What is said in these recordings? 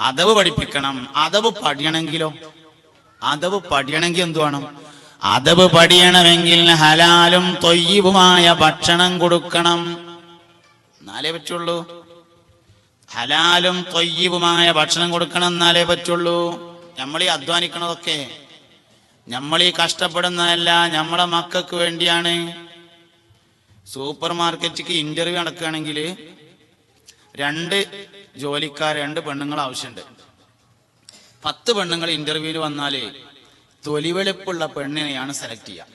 അതവ് പഠിപ്പിക്കണം. അതവ് പഠിയണമെങ്കിലോ അതവ് പഠിയണമെങ്കിൽ എന്തു വേണം? അതവ് പഠിയണമെങ്കിൽ ഹലാലും തൊയ്യവുമായ ഭക്ഷണം കൊടുക്കണം. എന്നാലേ പറ്റുള്ളൂ. ഹലാലും തൊയ്യവുമായ ഭക്ഷണം കൊടുക്കണം എന്നാലേ പറ്റുള്ളൂ. നമ്മൾ ഈ അധ്വാനിക്കണതൊക്കെ നമ്മൾ ഈ കഷ്ടപ്പെടുന്നതല്ല നമ്മളെ മക്കൾക്ക് വേണ്ടിയാണ്. സൂപ്പർ മാർക്കറ്റിക്ക് ഇന്റർവ്യൂ നടക്കുകയാണെങ്കിൽ രണ്ട് ജോലിക്കാർ രണ്ട് പെണ്ണുങ്ങൾ ആവശ്യമുണ്ട്. പത്ത് പെണ്ണുങ്ങൾ ഇന്റർവ്യൂവിൽ വന്നാലേ തൊലിവെളുപ്പുള്ള പെണ്ണിനെയാണ് സെലക്ട് ചെയ്യുക.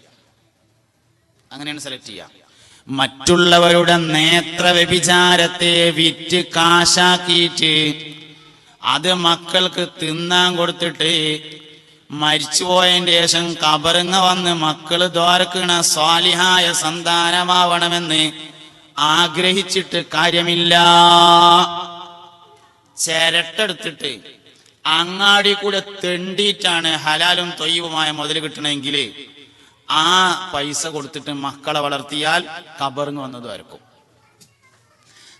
അങ്ങനെയാണ് സെലക്ട് ചെയ്യുക. മറ്റുള്ളവരുടെ നേത്ര വ്യഭിചാരത്തെ വിറ്റ് കാശാക്കിയിട്ട് അത് മക്കൾക്ക് തിന്നാൻ കൊടുത്തിട്ട് മരിച്ചുപോയതിന്റെ ശേഷം കബറുങ്ങ വന്ന് മക്കൾ ദ്വാരക്കണ സ്വാലിഹായ സന്താനമാവണമെന്ന് ആഗ്രഹിച്ചിട്ട് കാര്യമില്ല. ചിരട്ടെടുത്തിട്ട് അങ്ങാടി കൂടെ തെണ്ടിയിട്ടാണ് ഹലാലും തൊയ്യവുമായ മുതൽ കിട്ടണമെങ്കിൽ ആ പൈസ കൊടുത്തിട്ട് മക്കളെ വളർത്തിയാൽ കബറിങ് വരക്കും.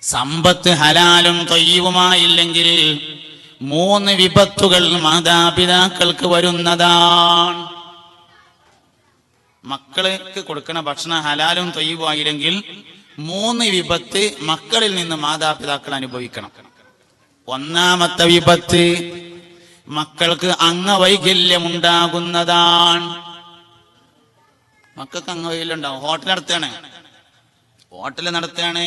സമ്പത്ത് ഹലാലും തൊയ്യവുമായില്ലെങ്കിൽ മൂന്ന് വിപത്തുകൾ മാതാപിതാക്കൾക്ക് വരുന്നതാണ്. മക്കൾക്ക് കൊടുക്കണ ഭക്ഷണം ഹലാലും തൊയ്യുമായില്ലെങ്കിൽ മൂന്ന് വിപത്ത് മക്കളിൽ നിന്ന് മാതാപിതാക്കൾ അനുഭവിക്കണം. ഒന്നാമത്തെ വിപത്ത് മക്കൾക്ക് അംഗവൈകല്യം ഉണ്ടാകുന്നതാണ് മക്കൾക്ക് അംഗവൈകല്യം ഉണ്ടാവും ഹോട്ടൽ നടത്തുകയാണ്. ഹോട്ടൽ നടത്തുകയാണ്.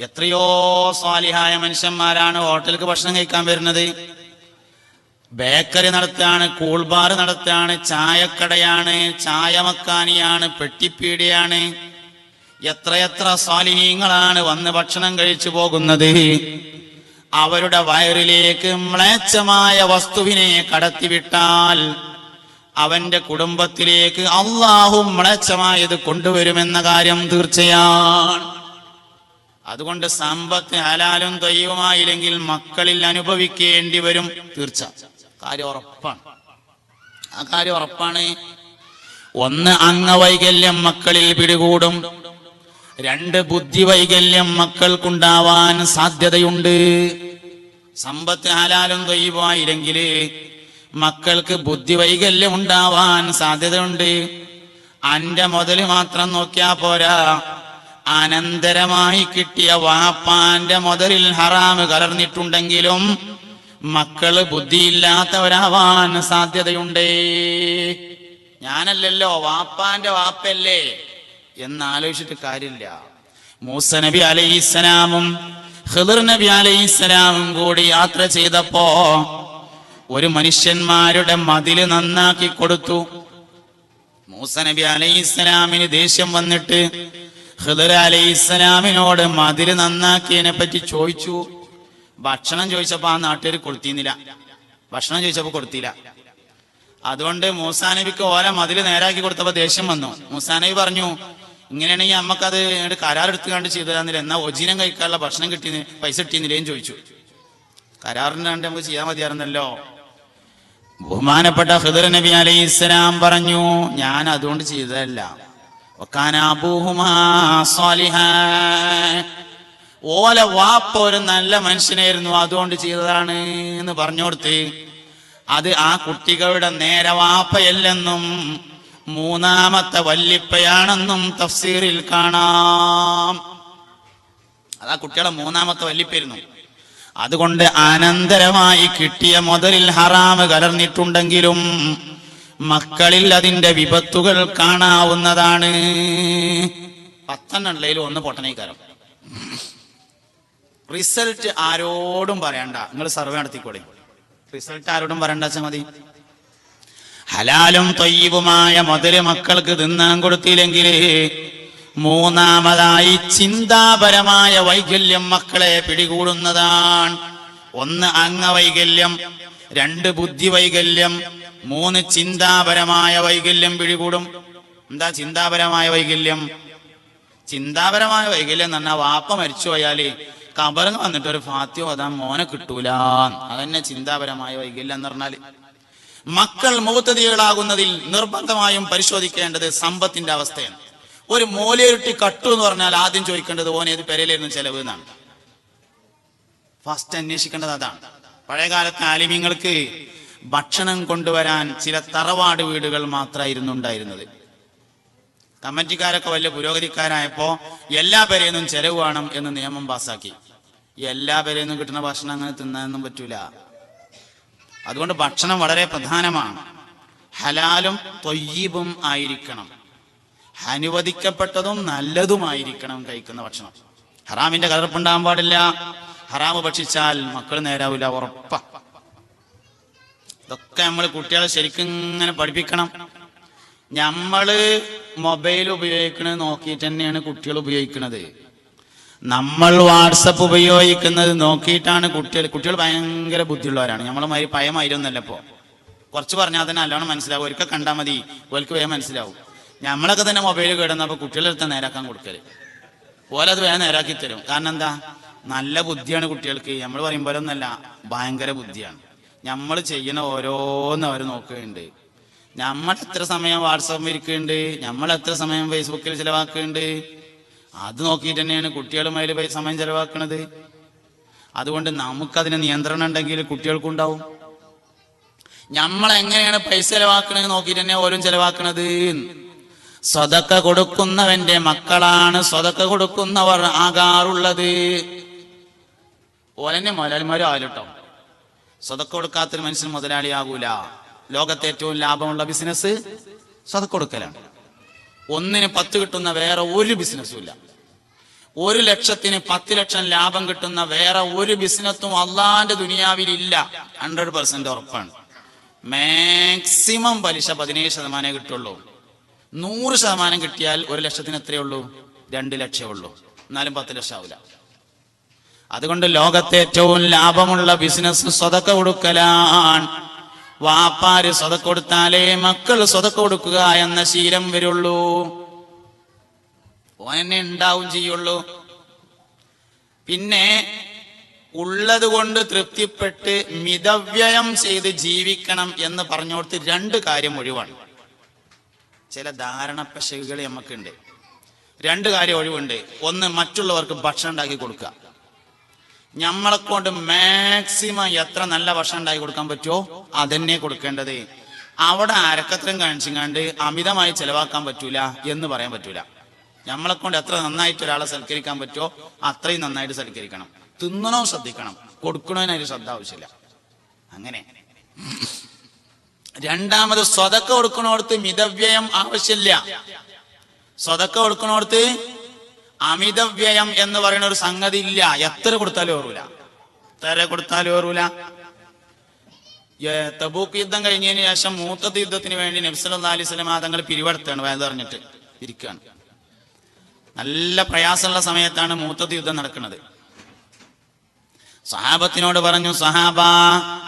എത്രയോ സ്വാലിഹായ മനുഷ്യന്മാരാണ് ഹോട്ടലിലേക്ക് ഭക്ഷണം കഴിക്കാൻ വരുന്നത്. ബേക്കറി നടത്തുകയാണ് കൂൾ ബാർ നടത്തുകയാണ് ചായക്കടയാണ് ചായ മക്കാനിയാണ് പെട്ടിപ്പീടിയാണ്. എത്രയെത്ര സ്വാലിഹീങ്ങളാണ് വന്ന് ഭക്ഷണം കഴിച്ചു പോകുന്നത്. അവരുടെ വയറിലേക്ക് മ്ലേച്ഛമായ വസ്തുവിനെ കടത്തിവിട്ടാൽ അവന്റെ കുടുംബത്തിലേക്ക് അള്ളാഹു മ്ലേച്ഛമായത് കൊണ്ടുവരുമെന്ന കാര്യം തീർച്ചയാണ്. അതുകൊണ്ട് സമ്പത്ത് ഹലാലും ദൈവമായില്ലെങ്കിൽ മക്കളിൽ അനുഭവിക്കേണ്ടി വരും തീർച്ച. കാര്യം ഉറപ്പാണ്. ആ കാര്യം ഉറപ്പാണ്. ഒന്ന് അംഗവൈകല്യം മക്കളിൽ പിടികൂടും. രണ്ട് ബുദ്ധി വൈകല്യം മക്കൾക്കുണ്ടാവാൻ സാധ്യതയുണ്ട്. സമ്പത്ത് ഹലാലും ദൈവമായില്ലെങ്കിൽ മക്കൾക്ക് ബുദ്ധി വൈകല്യം ഉണ്ടാവാൻ സാധ്യതയുണ്ട്. അന്റെ മുതൽ മാത്രം നോക്കിയാ പോരാ. അനന്തരമായി കിട്ടിയ വാപ്പാന്റെ മുതലിൽ ഹറാമ് കലർന്നിട്ടുണ്ടെങ്കിലും മക്കൾ ബുദ്ധിയില്ലാത്തവരാവാൻ സാധ്യതയുണ്ട്. ഞാനല്ലല്ലോ വാപ്പാന്റെ വാപ്പല്ലേ? എന്നാലോചിച്ചിട്ട് കാര്യമില്ല. മൂസ നബി അലൈഹിസ്സലാമും ഹിദർ നബി അലൈഹിസ്സലാമും കൂടി യാത്ര ചെയ്തപ്പോ ഒരു മനുഷ്യന്മാരുടെ മതിൽ നന്നാക്കി കൊടുത്തു. മൂസ നബി അലൈഹിസ്സലാമിന് ദേഷ്യം വന്നിട്ട് ഹിദർ അലൈഹിസ്സലാമിനോട് മതിൽ നന്നാക്കിയതിനെ പറ്റി ചോദിച്ചു. ഭക്ഷണം ചോദിച്ചപ്പോ ആ നാട്ടുകാർ കൊടുത്തിരുന്നില്ല. ഭക്ഷണം ചോദിച്ചപ്പോ കൊടുത്തില്ല. അതുകൊണ്ട് മൂസാനബിക്ക് ഓല മതിൽ നേരാക്കി കൊടുത്തപ്പോ ദേഷ്യം വന്നു. മൂസാനബി പറഞ്ഞു ഇങ്ങനെയാണെങ്കിൽ നമ്മക്കത് കരാർ കരാറെടുത്ത് കണ്ട് ചെയ്തു തരാന്നില്ല എന്നാ ഒജിനം കഴിക്കാനുള്ള ഭക്ഷണം കിട്ടിയെന്ന് പൈസ കിട്ടിയെന്നില്ലേന്ന് ചോദിച്ചു. കരാറിനാണ്ട് നമുക്ക് ചെയ്യാൻ മതിയായിരുന്നല്ലോ. ബഹുമാനപ്പെട്ട ഹിദർ നബി അലൈഹി ഇസ്ലാം പറഞ്ഞു ഞാൻ അതുകൊണ്ട് ചെയ്തതല്ല. ഓല വാപ്പ ഒരു നല്ല മനുഷ്യനായിരുന്നു അതുകൊണ്ട് ചെയ്തതാണ് എന്ന് പറഞ്ഞോടുത്ത് അത് ആ കുട്ടികളുടെ നേരെ വാപ്പയല്ലെന്നും മൂന്നാമത്തെ വല്ലിപ്പയാണെന്നും തഫ്സീറിൽ കാണാം. അതാ കുട്ടികളെ മൂന്നാമത്തെ വല്ലിപ്പായിരുന്നു അതുകൊണ്ട് അനന്തരമായി കിട്ടിയ മുതലിൽ ഹറാമ് കലർന്നിട്ടുണ്ടെങ്കിലും മക്കളിൽ അതിന്റെ വിപത്തുകൾ കാണാവുന്നതാണ്. പത്തെണ്ണുള്ളതിൽ ഒന്ന് പൊട്ടനേക്കാരം റിസൾട്ട് ആരോടും പറയണ്ട. നിങ്ങൾ സർവേ നടത്തിക്കോളി. റിസൾട്ട് ആരോടും പറയണ്ട വെച്ചാൽ മതി. ഹലാലും തൊയ്യവുമായ മുതൽ മക്കൾക്ക് തിന്നാൻ കൊടുത്തില്ലെങ്കിൽ മൂന്നാമതായി ചിന്താപരമായ വൈകല്യം മക്കളെ പിടികൂടുന്നതാണ്. ഒന്ന് അംഗവൈകല്യം രണ്ട് ബുദ്ധി വൈകല്യം മൂന്ന് ചിന്താപരമായ വൈകല്യം പിടികൂടും. എന്താ ചിന്താപരമായ വൈകല്യം? ചിന്താപരമായ വൈകല്യം എന്ന് പറഞ്ഞാൽ വാപ്പ മരിച്ചു പോയാൽ കബറിങ് വന്നിട്ട് ഒരു ഫാത്യോ അതാ മോനെ കിട്ടൂല അതന്നെ ചിന്താപരമായ വൈകല്യം എന്ന് പറഞ്ഞാൽ. മക്കൾ മുഖത്തതികളാകുന്നതിൽ നിർബന്ധമായും പരിശോധിക്കേണ്ടത് സമ്പത്തിന്റെ അവസ്ഥയാണ്. ഒരു മൂലയിരുട്ടി കട്ടു എന്ന് പറഞ്ഞാൽ ആദ്യം ചോദിക്കേണ്ടത് ഓൻ ഏത് പെരയിലായിരുന്നു ചെലവ് എന്നാണ്. ഫസ്റ്റ് അന്വേഷിക്കേണ്ടത് അതാണ്. പഴയ കാലത്തെ ആലിമ്യങ്ങൾക്ക് ഭക്ഷണം കൊണ്ടുവരാൻ ചില തറവാട് വീടുകൾ മാത്രമായിരുന്നു ഉണ്ടായിരുന്നത്. കമ്മിറ്റിക്കാരൊക്കെ വലിയ പുരോഗതിക്കാരായപ്പോ എല്ലാ പേരെയൊന്നും ചെലവ് വേണം എന്ന് നിയമം പാസാക്കി. എല്ലാ പേരെയൊന്നും കിട്ടുന്ന ഭക്ഷണം അങ്ങനെ തിന്നാനൊന്നും പറ്റൂല. അതുകൊണ്ട് ഭക്ഷണം വളരെ പ്രധാനമാണ്. ഹലാലും തൊയ്യീബും ആയിരിക്കണം. അനുവദിക്കപ്പെട്ടതും നല്ലതുമായിരിക്കണം കഴിക്കുന്ന ഭക്ഷണം. ഹറാമിന്റെ കലർപ്പുണ്ടാകാൻ പാടില്ല. ഹറാമ് ഭക്ഷിച്ചാൽ മക്കൾ നേരാവില്ല ഉറപ്പ. ഇതൊക്കെ നമ്മൾ കുട്ടികളെ ശരിക്കും ഇങ്ങനെ പഠിപ്പിക്കണം. നമ്മൾ മൊബൈൽ ഉപയോഗിക്കണത് നോക്കിയിട്ട് തന്നെയാണ് കുട്ടികൾ ഉപയോഗിക്കുന്നത് നമ്മൾ വാട്സപ്പ് ഉപയോഗിക്കുന്നത് നോക്കിയിട്ടാണ് കുട്ടികൾ കുട്ടികൾ ഭയങ്കര ബുദ്ധിയുള്ളവരാണ്. നമ്മളെ മാതിരി പയമായിരുന്നല്ല ഇപ്പോ. കുറച്ച് പറഞ്ഞാൽ തന്നെ നല്ലോണം മനസ്സിലാവും. ഒരിക്കൽ കണ്ടാൽ മതി. ഒരിക്കൽ വേഗം മനസ്സിലാവും. നമ്മളൊക്കെ തന്നെ മൊബൈൽ കിടന്നപ്പോ കുട്ടികളെടുത്ത് നേരാക്കാൻ കൊടുക്കൽ. ഓലത് വേഗം നേരാക്കി തരും. കാരണം എന്താ? നല്ല ബുദ്ധിയാണ് കുട്ടികൾക്ക്. നമ്മൾ പറയുമ്പോഴൊന്നല്ല ഭയങ്കര ബുദ്ധിയാണ്. നമ്മൾ ചെയ്യുന്ന ഓരോന്നും അവർ നോക്കുന്നുണ്ട്. നമ്മൾ എത്ര സമയം വാട്സപ്പ് ഇരിക്കുന്നുണ്ട്? നമ്മൾ എത്ര സമയം ഫേസ്ബുക്കിൽ ചിലവാക്കുന്നുണ്ട്? അത് നോക്കിയിട്ട് തന്നെയാണ് കുട്ടികളും അതിൽ പൈ- സമയം ചെലവാക്കുന്നത് അതുകൊണ്ട് നമുക്കതിന് നിയന്ത്രണം ഉണ്ടെങ്കിൽ കുട്ടികൾക്കുണ്ടാവും. നമ്മൾ എങ്ങനെയാണ് പൈസ ചെലവാക്കണത് നോക്കിയിട്ട് തന്നെ ഓരോ ചെലവാക്കണത്. സ്വതക്ക കൊടുക്കുന്നവന്റെ മക്കളാണ് സ്വതക്ക കൊടുക്കുന്നവർ ആകാറുള്ളത്. ഓലന്നെ മുതലാളിമാരും ആവല്ലോ സ്വതക്ക കൊടുക്കാത്തൊരു മനുഷ്യൻ മുതലാളിയാകൂല. ലോകത്തെ ഏറ്റവും ലാഭമുള്ള ബിസിനസ് സ്വതക്ക കൊടുക്കലാണ്. ഒന്നിന് പത്ത് കിട്ടുന്ന വേറെ ഒരു ബിസിനസ്സും ഇല്ല ഒരു ലക്ഷത്തിന് പത്ത് ലക്ഷം ലാഭം കിട്ടുന്ന വേറെ ഒരു ബിസിനസ്സും അള്ളാന്റെ ദുനിയാവിൽ ഇല്ല ഹൺഡ്രഡ് പെർസെന്റ് ഉറപ്പാണ്. മാക്സിമം പലിശ പതിനേഴ് ശതമാനമേ കിട്ടുള്ളൂ. നൂറ് ശതമാനം കിട്ടിയാൽ ഒരു ലക്ഷത്തിന് എത്രയേ ഉള്ളൂ? രണ്ട് ലക്ഷമേ ഉള്ളൂ. എന്നാലും പത്ത് ലക്ഷം ആവില്ല അതുകൊണ്ട് ലോകത്തെ ഏറ്റവും ലാഭമുള്ള ബിസിനസ് സ്വതക്ക കൊടുക്കലാണ്. വാപ്പാര് സ്വതക്ക് കൊടുത്താലേ മക്കൾ സ്വതക്ക് കൊടുക്കുക എന്ന ശീലം വരുള്ളൂ. ഓനെ ഉണ്ടാവും ചെയ്യുള്ളൂ. പിന്നെ ഉള്ളത് കൊണ്ട് തൃപ്തിപ്പെട്ട് മിതവ്യയം ചെയ്ത് ജീവിക്കണം എന്ന് പറഞ്ഞോടത്ത് രണ്ട് കാര്യം ഒഴിവാണ്. ചില ധാരണ പശകുകൾ നമുക്കുണ്ട് രണ്ട് കാര്യം ഒഴിവുണ്ട്. ഒന്ന് മറ്റുള്ളവർക്ക് ഭക്ഷണം ഉണ്ടാക്കി കൊടുക്കുക. നമ്മളെ കൊണ്ട് മാക്സിമം എത്ര നല്ല ഭക്ഷണം ഉണ്ടാക്കി കൊടുക്കാൻ പറ്റുമോ അതന്നെ കൊടുക്കേണ്ടത്. അവിടെ അരക്കത്രം കാണിച്ചിങ്ങാണ്ട് അമിതമായി ചെലവാക്കാൻ പറ്റൂല എന്ന് പറയാൻ പറ്റൂല. നമ്മളെ കൊണ്ട് എത്ര നന്നായിട്ട് ഒരാളെ സൽക്കരിക്കാൻ പറ്റുമോ അത്രയും നന്നായിട്ട് സൽക്കരിക്കണം. തിന്നണോ ശ്രദ്ധിക്കണം. കൊടുക്കണോനൊരു ശ്രദ്ധ ആവശ്യമില്ല. അങ്ങനെ. രണ്ടാമത് സ്വതക്ക കൊടുക്കണോടത്ത് മിതവ്യയം ആവശ്യമില്ല. സ്വതക്ക കൊടുക്കണോടത്ത് അമിതവ്യയം എന്ന് പറയുന്ന ഒരു സംഗതി ഇല്ല എത്ര കൊടുത്താലും ഓർവില്ല എത്ര കൊടുത്താലും ഓർവില്ല തബൂക്ക് യുദ്ധം കഴിഞ്ഞതിന് ശേഷം മൂത്തത് യുദ്ധത്തിന് വേണ്ടി നബ്സല്ലാ അലൈഹി സ്വലം തങ്ങൾ പിരിവെടുത്താണ്. വേദറിഞ്ഞിട്ട് ഇരിക്കുകയാണ് നല്ല പ്രയാസമുള്ള സമയത്താണ് മൂത്തത് യുദ്ധം നടക്കുന്നത്. സഹാബത്തിനോട് പറഞ്ഞു സഹാബ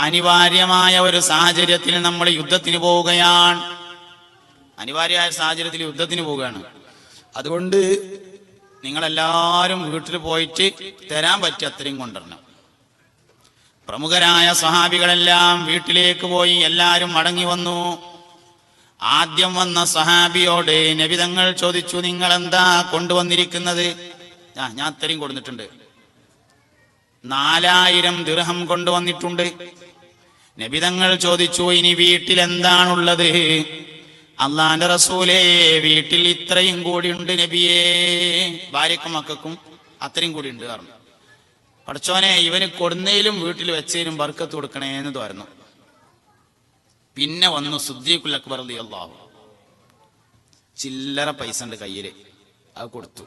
അനിവാര്യമായ ഒരു സാഹചര്യത്തിൽ നമ്മൾ യുദ്ധത്തിന് പോവുകയാണ്. അനിവാര്യമായ സാഹചര്യത്തിൽ യുദ്ധത്തിന് പോവുകയാണ്. അതുകൊണ്ട് നിങ്ങളെല്ലാവരും വീട്ടിൽ പോയിട്ട് തരാൻ പറ്റിയ അത്രയും കൊണ്ടുവരണം. പ്രമുഖരായ സഹാബികളെല്ലാം വീട്ടിലേക്ക് പോയി എല്ലാവരും മടങ്ങി വന്നു. ആദ്യം വന്ന സഹാബിയോട് നബിതങ്ങൾ ചോദിച്ചു നിങ്ങൾ എന്താ കൊണ്ടുവന്നിരിക്കുന്നത്? ആ ഞാൻ അത്രയും കൊടുത്തിട്ടുണ്ട്. നാലായിരം ദൃഹം കൊണ്ടുവന്നിട്ടുണ്ട്. നബിതങ്ങൾ ചോദിച്ചു ഇനി വീട്ടിൽ എന്താണുള്ളത് അള്ളാന്റെ റസൂലേ വീട്ടിൽ ഇത്രയും കൂടി ഉണ്ട് നബിയേ. ഭാര്യക്കും മക്കൾക്കും അത്രയും കൂടി ഉണ്ട് പറഞ്ഞു. പഠിച്ചോനെ ഇവന് കൊടുന്നേലും വീട്ടിൽ വെച്ചേലും ബർക്കത്ത് കൊടുക്കണേ എന്ന് തോരുന്നു പിന്നെ വന്നു സുദ്ദീഖുൽ അക്ബർ അള്ളാഹു ചില്ലറ പൈസ ഉണ്ട് കയ്യിൽ. അത് കൊടുത്തു.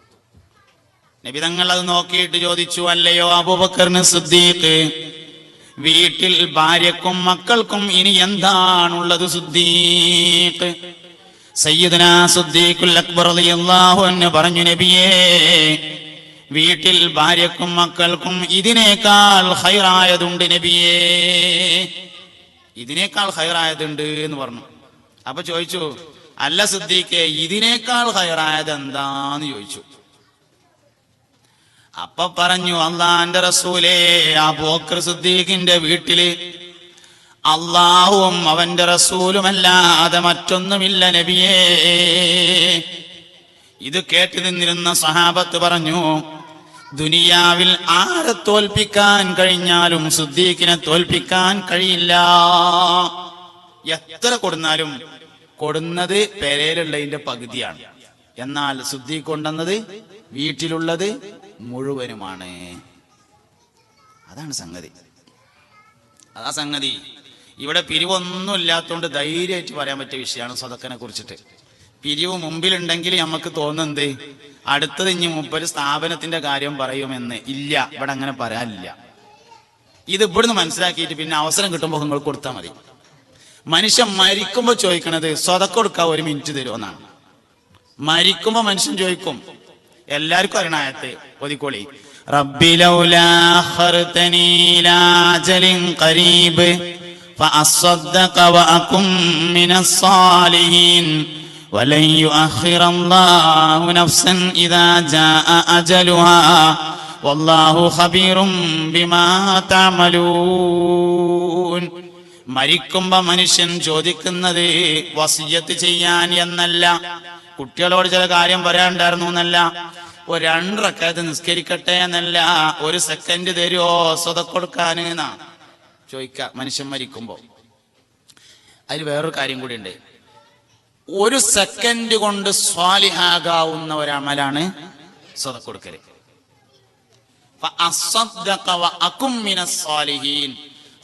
നബി തങ്ങൾ അത് നോക്കിയിട്ട് ചോദിച്ചു അല്ലയോ അബൂബക്കറിന് സുദ്ദീഖ് വീട്ടിൽ ഭാര്യക്കും മക്കൾക്കും ഇനി എന്താണുള്ളത് സുദ്ദീഖ്? സയ്യിദന സുദ്ദീഖുൽ അക്ബർ റളിയല്ലാഹു അൻഹു പറഞ്ഞു നബിയേ വീട്ടിൽ ഭാര്യക്കും മക്കൾക്കും ഇതിനേക്കാൾ ഹൈറായതുണ്ട് നബിയേ. ഇതിനേക്കാൾ ഹൈറായതുണ്ട് എന്ന് പറഞ്ഞു. അപ്പൊ ചോദിച്ചു അല്ല സിദ്ദീഖെ ഇതിനേക്കാൾ ഹൈറായത് എന്താന്ന് ചോദിച്ചു. അപ്പൊ പറഞ്ഞു അള്ളാന്റെ റസൂലേ ആ ബോക്കർ സുദ്ദീഖിന്റെ വീട്ടിൽ അള്ളാഹുവും അവന്റെ റസൂലുമല്ലാതെ മറ്റൊന്നുമില്ല നബിയേ. ഇത് കേട്ടു നിന്നിരുന്ന സഹാബത്ത് പറഞ്ഞു ദുനിയാവിൽ ആരെ തോൽപ്പിക്കാൻ കഴിഞ്ഞാലും സുദ്ദീഖിനെ തോൽപ്പിക്കാൻ കഴിയില്ല. എത്ര കൊടുന്നാലും കൊടുന്നത് പെരയിലുള്ളതിന്റെ പകുതിയാണ്. എന്നാൽ സുദ്ദീഖ് കൊണ്ടുവന്നത് വീട്ടിലുള്ളത് മുഴുവനുമാണ്. അതാണ് സംഗതി. അതാ സംഗതി. ഇവിടെ പിരിവൊന്നും ഇല്ലാത്തതുകൊണ്ട് ധൈര്യമായിട്ട് പറയാൻ പറ്റിയ വിഷയമാണ് സ്വതക്കനെ കുറിച്ചിട്ട്. പിരിവ് മുമ്പിലുണ്ടെങ്കിൽ നമുക്ക് തോന്നുന്നത് അടുത്തത് ഇനി മുമ്പൊരു സ്ഥാപനത്തിന്റെ കാര്യം പറയുമെന്ന്. ഇല്ല ഇവിടെ അങ്ങനെ പറയാനില്ല. ഇത് ഇവിടുന്ന് മനസ്സിലാക്കിയിട്ട് പിന്നെ അവസരം കിട്ടുമ്പോൾ നിങ്ങൾ കൊടുത്താൽ മതി. മനുഷ്യൻ മരിക്കുമ്പോൾ ചോദിക്കണത് സ്വതക്കൊടുക്കാൻ ഒരു മിനിറ്റ് തരുമെന്നാണ് മരിക്കുമ്പോൾ മനുഷ്യൻ ചോദിക്കും എല്ലാവർക്കും അറിയണായത്തെ ഒതിക്കോളി റബ്ബി ലൗലാ അഖർതനീ ഇലാ അജലിൻ ഖരീബ് فأصدق وأكن من الصالحين ولن يؤخر الله نفسا إذا جاء أجلها والله خبير بما تعملون മരിക്കുമ്പോ മനുഷ്യൻ ചോദിക്കുന്നത് വസിയത്ത് ചെയ്യാൻ എന്നല്ല കുട്ടികളോട് ചില കാര്യം പറയാണ്ടായിരുന്നു എന്നല്ല. ഒരു രണ്ടറക്കാലത്ത് നിസ്കരിക്കട്ടെ എന്നല്ല. ഒരു സെക്കൻഡ് തരുമോ സ്വത കൊടുക്കാൻ എന്നാ? ചോദിക്ക മനുഷ്യൻ മരിക്കുമ്പോ. അതിൽ വേറൊരു കാര്യം കൂടി ഉണ്ട് ഒരു സെക്കൻഡ് കൊണ്ട് സ്വാലിഹാകാവുന്ന ഒരമലാണ് സ്വത കൊടുക്കൽ.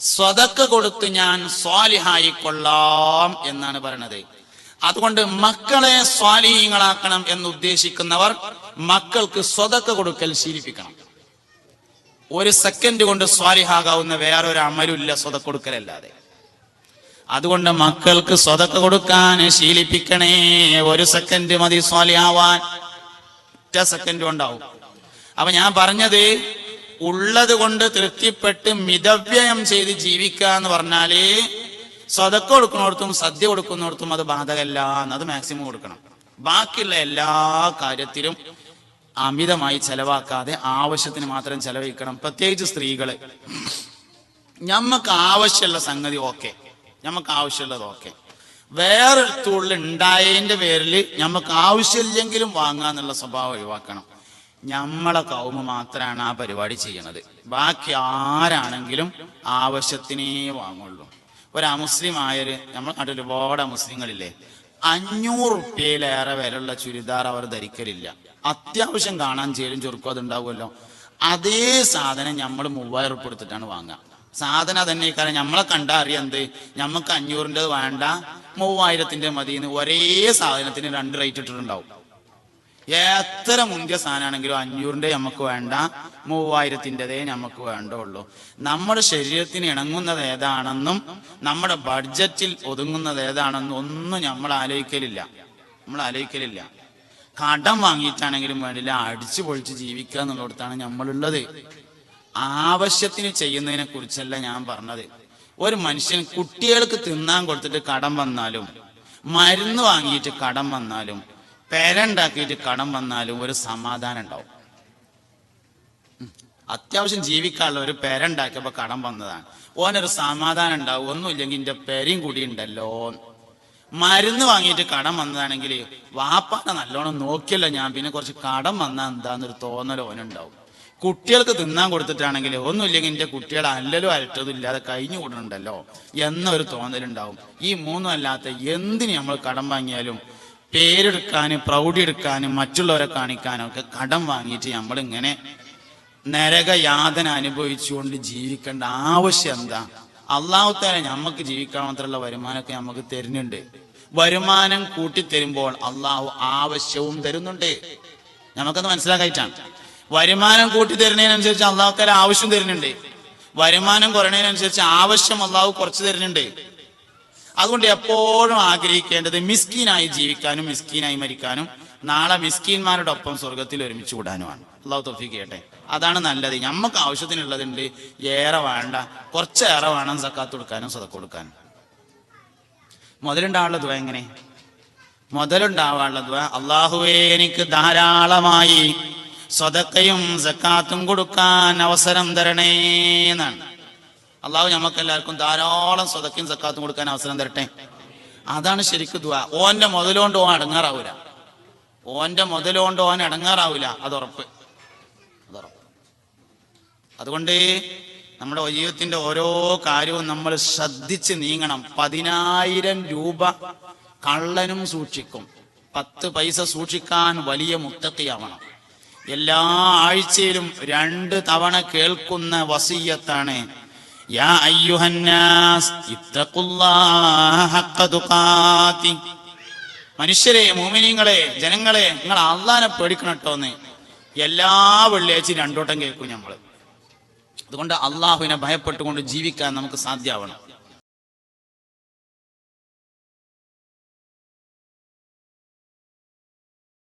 സ്വതക്ക കൊടുത്ത് ഞാൻ സ്വാലിഹായിക്കൊള്ളാം എന്നാണ് പറയണത്. അതുകൊണ്ട് മക്കളെ സ്വാലീയങ്ങളാക്കണം എന്ന് ഉദ്ദേശിക്കുന്നവർ മക്കൾക്ക് സ്വതക്ക കൊടുക്കൽ ശീലിപ്പിക്കണം. ഒരു സെക്കൻഡ് കൊണ്ട് സ്വാലിഹാകാവുന്ന വേറൊരു അമലുമില്ല സ്വതക്ക കൊടുക്കലല്ലാതെ. അതുകൊണ്ട് മക്കൾക്ക് സ്വതക്ക കൊടുക്കാൻ ശീലിപ്പിക്കണേ. ഒരു സെക്കൻഡ് മതി സ്വാലിയാവാൻ ഒറ്റ സെക്കൻഡ് കൊണ്ടാവും. അപ്പൊ ഞാൻ പറഞ്ഞത് ഉള്ളത് കൊണ്ട് തൃപ്തിപ്പെട്ട് മിതവ്യയം ചെയ്ത് ജീവിക്കുക എന്ന് പറഞ്ഞാൽ സ്വതക്ക കൊടുക്കുന്നിടത്തും സദ്യ കൊടുക്കുന്നിടത്തും അത് ബാധകല്ല എന്നത് മാക്സിമം കൊടുക്കണം. ബാക്കിയുള്ള എല്ലാ കാര്യത്തിലും അമിതമായി ചെലവാക്കാതെ ആവശ്യത്തിന് മാത്രം ചെലവഴിക്കണം. പ്രത്യേകിച്ച് സ്ത്രീകൾ. ഞമ്മക്ക് ആവശ്യമുള്ള സംഗതി ഓക്കെ ഞമ്മക്ക് ആവശ്യമുള്ളത് ഓക്കെ വേറെ തൊഴിൽ ഉണ്ടായതിന്റെ പേരിൽ ഞമ്മക്ക് ആവശ്യമില്ലെങ്കിലും വാങ്ങാന്നുള്ള സ്വഭാവം ഒഴിവാക്കണം. ഞമ്മളെ കൗമ മാത്രമാണ് ആ പരിപാടി ചെയ്യണത്. ബാക്കി ആരാണെങ്കിലും ആവശ്യത്തിനേ വാങ്ങുള്ളൂ. ഒരു അമുസ്ലിം ആയൊരു നമ്മൾ നാട്ടിൽ ഒരുപാട് മുസ്ലിങ്ങളില്ലേ? അഞ്ഞൂറ് റുപ്യയിലേറെ വിലയുള്ള ചുരിദാർ അവർ ധരിക്കലില്ല. അത്യാവശ്യം കാണാൻ ചേരും ചുരുക്കം അതുണ്ടാവുമല്ലോ. അതേ സാധനം നമ്മൾ മൂവായിരം ഉറുപ്പ് എടുത്തിട്ടാണ് വാങ്ങുക. സാധനം തന്നെ കാരണം നമ്മളെ കണ്ടാ അറിയാം എന്ത്? നമുക്ക് അഞ്ഞൂറിന്റെ വേണ്ട മൂവായിരത്തിന്റെ മതിന്ന് ഒരേ സാധനത്തിന് രണ്ട് റേറ്റ് ഇട്ടിട്ടുണ്ടാവും. എത്ര മുന്തിയ സാധനമാണെങ്കിലും അഞ്ഞൂറിന്റെ നമുക്ക് വേണ്ട മൂവായിരത്തിന്റെതേ നമുക്ക് വേണ്ടുള്ളൂ. നമ്മുടെ ശരീരത്തിന് ഇണങ്ങുന്നത് ഏതാണെന്നും നമ്മുടെ ബഡ്ജറ്റിൽ ഒതുങ്ങുന്നത് ഏതാണെന്നും ഒന്നും നമ്മൾ ആലോചിക്കലില്ല. നമ്മൾ ആലോചിക്കലില്ല. കടം വാങ്ങിയിട്ടാണെങ്കിലും വേണ്ടില്ല അടിച്ചു പൊളിച്ച് ജീവിക്കുക എന്നുള്ളിടത്താണ് നമ്മളുള്ളത്. ആവശ്യത്തിന് ചെയ്യുന്നതിനെ കുറിച്ചല്ല ഞാൻ പറഞ്ഞത്. ഒരു മനുഷ്യൻ കുട്ടികൾക്ക് തിന്നാൻ കൊടുത്തിട്ട് കടം വന്നാലും മരുന്ന് വാങ്ങിയിട്ട് കടം വന്നാലും പെരണ്ടാക്കിയിട്ട് കടം വന്നാലും ഒരു സമാധാനം ഉണ്ടാവും. അത്യാവശ്യം ജീവിക്കാനുള്ള ഒരു പെരണ്ടാക്കിയപ്പോ കടം വന്നതാണ്. ഓനൊരു സമാധാനം ഉണ്ടാവും. ഒന്നുമില്ലെങ്കിൽ എന്റെ പെരയും കൂടി ഉണ്ടല്ലോ. മരുന്ന് വാങ്ങിയിട്ട് കടം വന്നതാണെങ്കിൽ വാപ്പാനെ നല്ലോണം നോക്കിയല്ലോ ഞാൻ. പിന്നെ കുറച്ച് കടം വന്നാൽ എന്താന്നൊരു തോന്നൽ ഓനുണ്ടാവും. കുട്ടികൾക്ക് തിന്നാൻ കൊടുത്തിട്ടാണെങ്കിൽ ഒന്നുമില്ലെങ്കിൽ എന്റെ കുട്ടികൾ അല്ലലോ അരറ്റതും ഇല്ലാതെ കഴിഞ്ഞു കൂടുന്നുണ്ടല്ലോ എന്നൊരു തോന്നലുണ്ടാവും. ഈ മൂന്നും അല്ലാത്ത എന്തിന് നമ്മൾ കടം വാങ്ങിയാലും പേരെടുക്കാനും പ്രൗഢി എടുക്കാനും മറ്റുള്ളവരെ കാണിക്കാനും ഒക്കെ കടം വാങ്ങിയിട്ട് നമ്മളിങ്ങനെ നരക യാതന അനുഭവിച്ചുകൊണ്ട് ജീവിക്കേണ്ട ആവശ്യം എന്താ? അള്ളാഹുത്താല നമുക്ക് ജീവിക്കാൻ മാത്രമുള്ള വരുമാനമൊക്കെ നമുക്ക് തരുന്നുണ്ട്. വരുമാനം കൂട്ടി കൂട്ടിത്തരുമ്പോൾ അള്ളാഹു ആവശ്യവും തരുന്നുണ്ട്. നമുക്കത് മനസ്സിലാക്കായിട്ടാണ്. വരുമാനം കൂട്ടി തരുന്നതിനനുസരിച്ച് അള്ളാഹുത്താല ആവശ്യം തരുന്നുണ്ട്. വരുമാനം കുറയുന്നതിനനുസരിച്ച് ആവശ്യം അള്ളാഹു കുറച്ച് തരുന്നുണ്ട്. അതുകൊണ്ട് എപ്പോഴും ആഗ്രഹിക്കേണ്ടത് മിസ്കീനായി ജീവിക്കാനും മിസ്കീനായി മരിക്കാനും നാളെ മിസ്കീന്മാരുടെ ഒപ്പം സ്വർഗത്തിൽ ഒരുമിച്ച് കൂടാനുമാണ്. അള്ളാഹു തൊഫീക്ക് ചെയ്യട്ടെ. അതാണ് നല്ലത്. നമുക്ക് ആവശ്യത്തിനുള്ളതുണ്ട്. ഏറെ വേണ്ട. കുറച്ചേറെ വേണം സക്കാത്ത് കൊടുക്കാനും സതക്ക് കൊടുക്കാനും. മുതലുണ്ടാവുള്ള ദുവ എങ്ങനെ? മുതലുണ്ടാവാനുള്ള ദുവ അള്ളാഹുവേ എനിക്ക് ധാരാളമായി സ്വതക്കയും സക്കാത്തും കൊടുക്കാൻ അവസരം തരണേ എന്നാണ്. അള്ളാഹു നമുക്ക് എല്ലാവർക്കും ധാരാളം സ്വതക്കും സക്കാത്തും കൊടുക്കാൻ അവസരം തരട്ടെ. അതാണ് ശരിക്കും ദുആ. ഓന്റെ മുതലുകൊണ്ട് ഓൻ അടങ്ങാറാവൂല. ഓന്റെ മുതലുകൊണ്ട് ഓൻ അടങ്ങാറാവൂല. അത് ഉറപ്പ് അത് ഉറപ്പ് അതുകൊണ്ട് നമ്മുടെ ജീവിതത്തിന്റെ ഓരോ കാര്യവും നമ്മൾ ശ്രദ്ധിച്ച് നീങ്ങണം. പതിനായിരം രൂപ കള്ളനും സൂക്ഷിക്കും. പത്ത് പൈസ സൂക്ഷിക്കാൻ വലിയ മുത്തക്കിയാവണം. എല്ലാ ആഴ്ചയിലും രണ്ട് തവണ കേൾക്കുന്ന വസീയത്താണ് യാ അയ്യുഹന്നാസ് ഇത്തഖുല്ലാഹ മനുഷ്യരെ മോമിനിങ്ങളെ ജനങ്ങളെ നിങ്ങൾ അള്ളാനെ പേടിക്കണം കേട്ടോന്ന് എല്ലാ വെള്ളിയാഴ്ചയും രണ്ടോട്ടം കേൾക്കും നമ്മൾ അതുകൊണ്ട് അള്ളാഹുവിനെ ഭയപ്പെട്ടുകൊണ്ട് ജീവിക്കാൻ നമുക്ക് സാധ്യമാവണം.